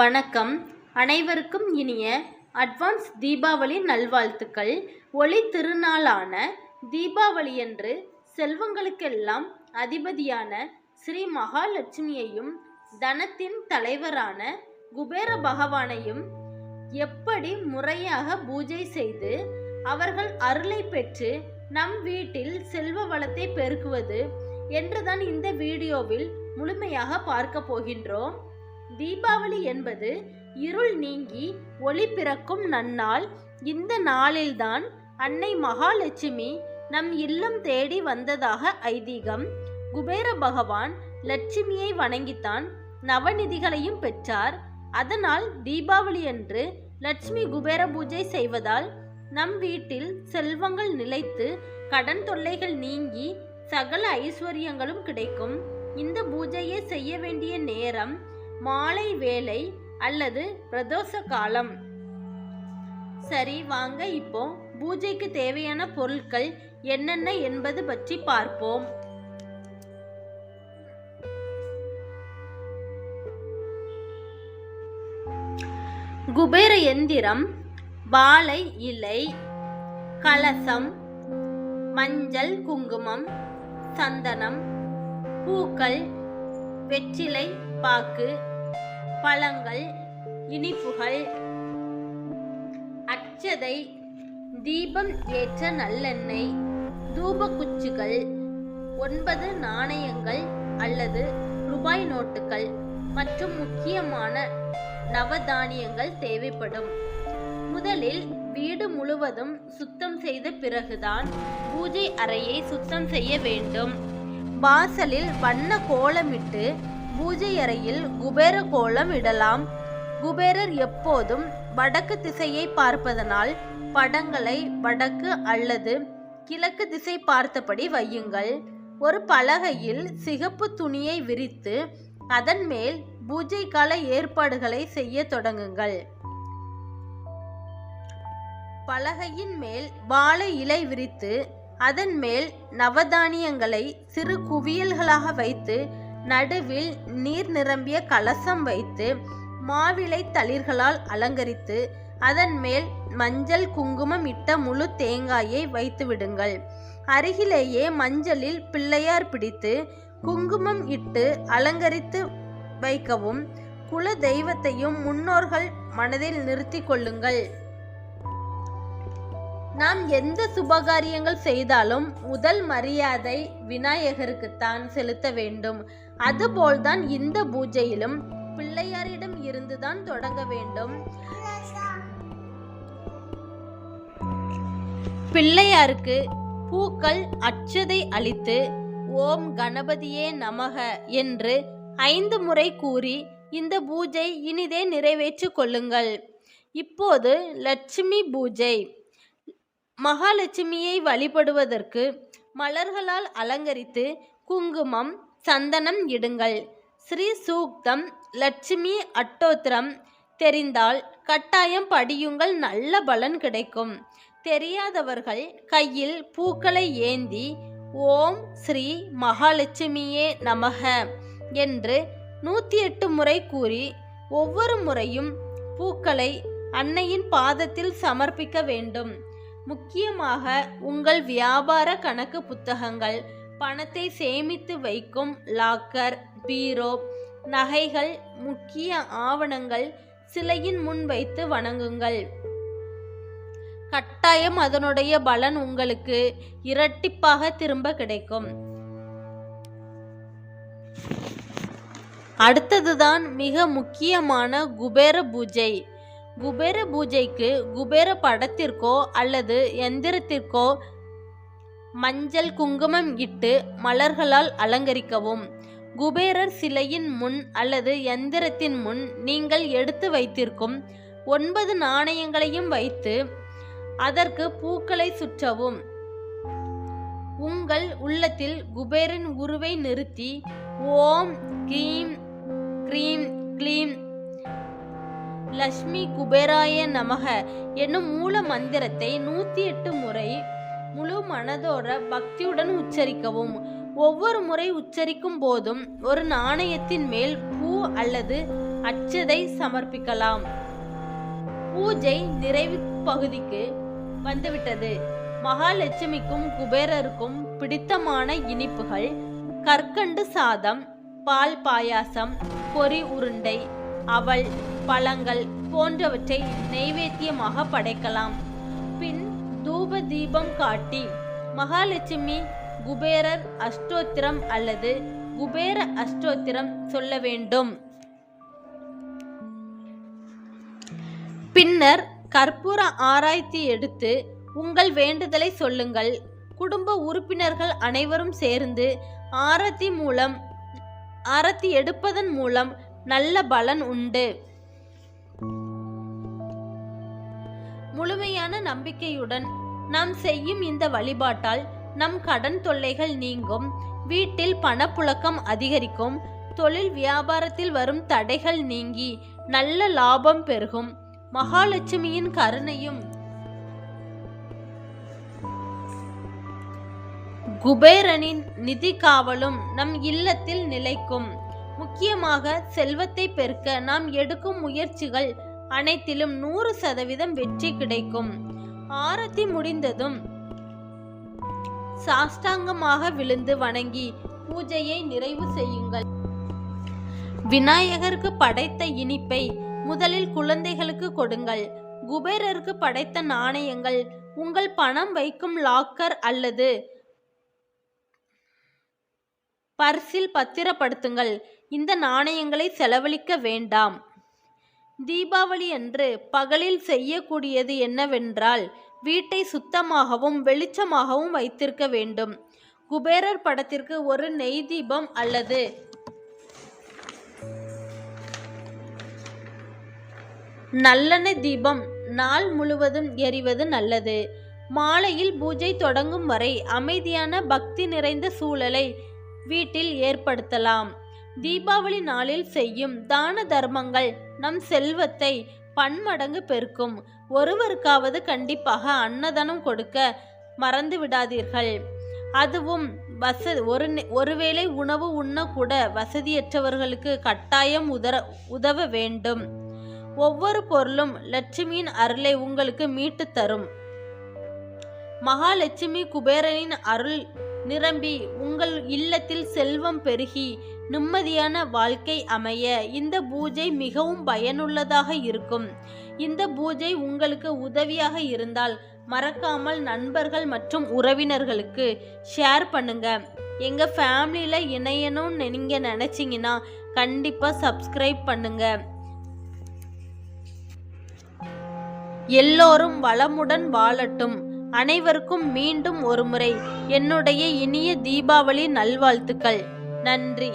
வணக்கம். அனைவருக்கும் இனிய அட்வான்ஸ் தீபாவளி நல்வாழ்த்துக்கள். ஒளி திருநாளான தீபாவளியன்று செல்வங்களுக்கெல்லாம் அதிபதியான ஸ்ரீ மகாலட்சுமியையும் தனத்தின் தலைவரான குபேர பகவானையும் எப்படி முறையாக பூஜை செய்து அவர்கள் அருளை பெற்று நம் வீட்டில் செல்வ வளத்தை பெருக்குவது என்றுதான் இந்த வீடியோவில் முழுமையாக பார்க்க போகின்றோம். தீபாவளி என்பது இருள் நீங்கி ஒளி பிறக்கும் நன்னாள். இந்த நாளில்தான் அன்னை மகாலட்சுமி நம் இல்லம் தேடி வந்ததாக ஐதீகம். குபேர பகவான் லட்சுமியை வணங்கித்தான் நவநிதிகளையும் பெற்றார். அதனால் தீபாவளி அன்று லட்சுமி குபேர பூஜை செய்வதால் நம் வீட்டில் செல்வங்கள் நிலைத்து கடன் தொல்லைகள் நீங்கி சகல ஐஸ்வர்யங்களும் கிடைக்கும். இந்த பூஜையை செய்ய வேண்டிய நேரம் மாலை வேலை அல்லது பிரதோஷ காலம் சரி வாங்க இப்போ பூஜைக்கு தேவையான பொருட்கள் என்னென்ன என்பது பற்றி பார்ப்போம். குபேர எந்திரம் வாழை இலை கலசம் மஞ்சள் குங்குமம் சந்தனம் பூக்கள் வெற்றிலை பாக்கு பழங்கள் இனிப்புகள் அச்சதை தீபம் ஏற்ற நல்லெண்ணெய் தூபக்குச்சிகள் ஒன்பது நாணயங்கள் அல்லது ரூபாய் நோட்டுகள் மற்றும் முக்கியமான நவதானியங்கள் தேவைப்படும். முதலில் வீடு முழுவதும் சுத்தம் செய்த பிறகுதான் பூஜை அறையை சுத்தம் செய்ய வேண்டும். வாசலில் வண்ண கோலமிட்டு பூஜை அறையில் குபேர கோலம் இடலாம். குபேரர் எப்போதும் வடக்கு திசையை பார்ப்பதனால் படங்களை வடக்கு அல்லது கிழக்கு திசை பார்த்தபடி வையுங்கள். ஒரு பலகையில் சிகப்பு துணியை விரித்து அதன் மேல் பூஜை கால ஏற்பாடுகளை செய்ய தொடங்குங்கள். பலகையின் மேல் வாழை இலை விரித்து அதன் மேல் நவதானியங்களை சிறு குவியல்களாக வைத்து நடுவில் நீர் நிரம்பிய கலசம் வைத்து மாவிலை தளிர்களால் அலங்கரித்து அதன் மேல் மஞ்சள் குங்குமம் இட்ட முழு தேங்காயை வைத்து விடுங்கள். அருகிலேயே மஞ்சளில் பிள்ளையார் பிடித்து குங்குமம் இட்டு அலங்கரித்து வைக்கவும் குல தெய்வத்தையும் முன்னோர்கள் மனதில் நிறுத்தி கொள்ளுங்கள். நாம் எந்த சுபகாரியங்கள் செய்தாலும் முதல் மரியாதை விநாயகருக்குத்தான் செலுத்த வேண்டும். அதுபோல்தான் இந்த பூஜையிலும் பிள்ளையாரிடம் இருந்துதான் தொடங்க வேண்டும். பிள்ளையாருக்கு பூக்கள் அச்சதை அளித்து ஓம் கணபதியே நமக என்று ஐந்து முறை கூறி இந்த பூஜை இனிதே நிறைவேற்றிக் கொள்ளுங்கள். இப்போது லட்சுமி பூஜை. மகாலட்சுமியை வழிபடுவதற்கு மலர்களால் அலங்கரித்து குங்குமம் சந்தனம் இடுங்கள். ஸ்ரீ சூக்தம் லட்சுமி அட்டோத்திரம். தெரிந்தால் கட்டாயம் படியுங்கள் நல்ல பலன் கிடைக்கும். தெரியாதவர்கள் கையில் பூக்களை ஏந்தி ஓம் ஸ்ரீ மகாலட்சுமியே நமக என்று நூற்றி எட்டு முறை கூறி ஒவ்வொரு முறையும் பூக்களை அன்னையின் பாதத்தில் சமர்ப்பிக்க வேண்டும். முக்கியமாக உங்கள் வியாபார கணக்கு புத்தகங்கள் பணத்தை சேமித்து வைக்கும் லாக்கர் பீரோ நகைகள் முக்கிய ஆவணங்கள் சிலையின் முன் வைத்து வணங்குங்கள். கட்டாயம் அதனுடைய பலன் உங்களுக்கு இரட்டிப்பாக திரும்ப கிடைக்கும். அடுத்ததுதான் மிக முக்கியமான குபேர பூஜை. குபேர பூஜைக்கு குபேர படத்திற்கோ அல்லது எந்திரத்திற்கோ மஞ்சள் குங்குமம் இட்டு மலர்களால் அலங்கரிக்கவும். குபேரர் சிலையின் முன் அல்லது எந்திரத்தின் முன் நீங்கள் எடுத்து வைத்திருக்கும் ஒன்பது நாணயங்களையும் வைத்து அதற்கு பூக்களை சுற்றவும். உங்கள் உள்ளத்தில் குபேரன் உருவை நிறுத்தி ஓம் கிரீம் க்ரீம் கிளீம் லக்ஷ்மி குபேராய நமக என்னும் மூல மந்திரத்தை நூத்தி எட்டு முறை முழு மனதோட பக்தியுடன் உச்சரிக்கவும். ஒவ்வொரு முறை உச்சரிக்கும் போதும் ஒரு நாணயத்தின் மேல் பூ அல்லது அச்சதை சமர்ப்பிக்கலாம். பூஜை நிறைவு பகுதிக்கு வந்துவிட்டது. மகாலட்சுமிக்கும் குபேரருக்கும் பிடித்தமான இனிப்புகள் கற்கண்டு சாதம் பால் பாயாசம் பொரி உருண்டை அவள் பழங்கள் போன்றவற்றை நெய்வேத்தியமாக படைக்கலாம். பின் தூப தீபம் காட்டி மகாலட்சுமி குபேரர் அஷ்டோத்திரம் அல்லது குபேர அஷ்டோத்திரம் சொல்ல வேண்டும். பின்னர் கற்பூர ஆராய்ச்சி எடுத்து உங்கள் வேண்டுதலை சொல்லுங்கள். குடும்ப உறுப்பினர்கள் அனைவரும் சேர்ந்து ஆரத்தி மூலம் ஆரத்தி எடுப்பதன் மூலம் நல்ல பலன் உண்டு. முழுமையான நம்பிக்கையுடன் நாம் செய்யும் இந்த வழிபாட்டால் நம் கடன் தொல்லைகள் நீங்கும். வீட்டில் பணப்புழக்கம் அதிகரிக்கும். தொழில் வியாபாரத்தில் வரும் தடைகள் நீங்கி நல்ல லாபம் பெருகும். மகாலட்சுமியின் கருணையும் குபேரனின் நிதி காவலும் நம் இல்லத்தில் நிலைக்கும். முக்கியமாக செல்வத்தை பெருக்க நாம் எடுக்கும் முயற்சிகள் அனைத்திலும் நூறு சதவீதம் வெற்றி கிடைக்கும். ஆரத்தி முடிந்ததும் சாஷ்டாங்கமாக விழுந்து வணங்கி பூஜையை நிறைவு செய்யுங்கள். விநாயகருக்கு படைத்த இனிப்பை முதலில் குழந்தைகளுக்கு கொடுங்கள். குபேரருக்கு படைத்த நாணயங்கள் உங்கள் பணம் வைக்கும் லாக்கர் அல்லது பர்சில் பத்திரப்படுத்துங்கள். இந்த நாணயங்களை செலவழிக்க வேண்டாம். தீபாவளி அன்று பகலில் செய்யக்கூடியது என்னவென்றால் வீட்டை சுத்தமாகவும் வெளிச்சமாகவும் வைத்திருக்க வேண்டும். குபேரர் படத்திற்கு ஒரு நெய் தீபம் அல்லது நல்லெண்ணெய் தீபம் நாள் முழுவதும் எரிவது நல்லது. மாலையில் பூஜை தொடங்கும் வரை அமைதியான பக்தி நிறைந்த சூழலை வீட்டில் ஏற்படுத்தலாம். தீபாவளி நாளில் செய்யும் தான தர்மங்கள் நம் செல்வத்தை பன்மடங்கு பெருக்கும். ஒருவருக்காவது கண்டிப்பாக அன்னதானம் கொடுக்க மறந்து விடாதீர்கள். அதுவும் வச ஒரு ஒருவேளை உணவு உண்ணக்கூட வசதியற்றவர்களுக்கு கட்டாயம் உதர உதவ வேண்டும். ஒவ்வொரு பொருளும் லட்சுமியின் அருளை உங்களுக்கு மீட்டு தரும். மகாலட்சுமி குபேரனின் அருள் நிரம்பி உங்கள் இல்லத்தில் செல்வம் பெருகி நிம்மதியான வாழ்க்கை அமைய இந்த பூஜை மிகவும் பயனுள்ளதாக இருக்கும். இந்த பூஜை உங்களுக்கு உதவியாக இருந்தால் மறக்காமல் நண்பர்கள் மற்றும் உறவினர்களுக்கு ஷேர் பண்ணுங்க. எங்க ஃபேமிலியில இணையணும்னு நீங்க நினச்சிங்கன்னா கண்டிப்பா சப்ஸ்கிரைப் பண்ணுங்க. எல்லோரும் வளமுடன் வாழட்டும். அனைவருக்கும் மீண்டும் ஒருமுறை என்னுடைய இனிய தீபாவளி நல்வாழ்த்துக்கள். நன்றி.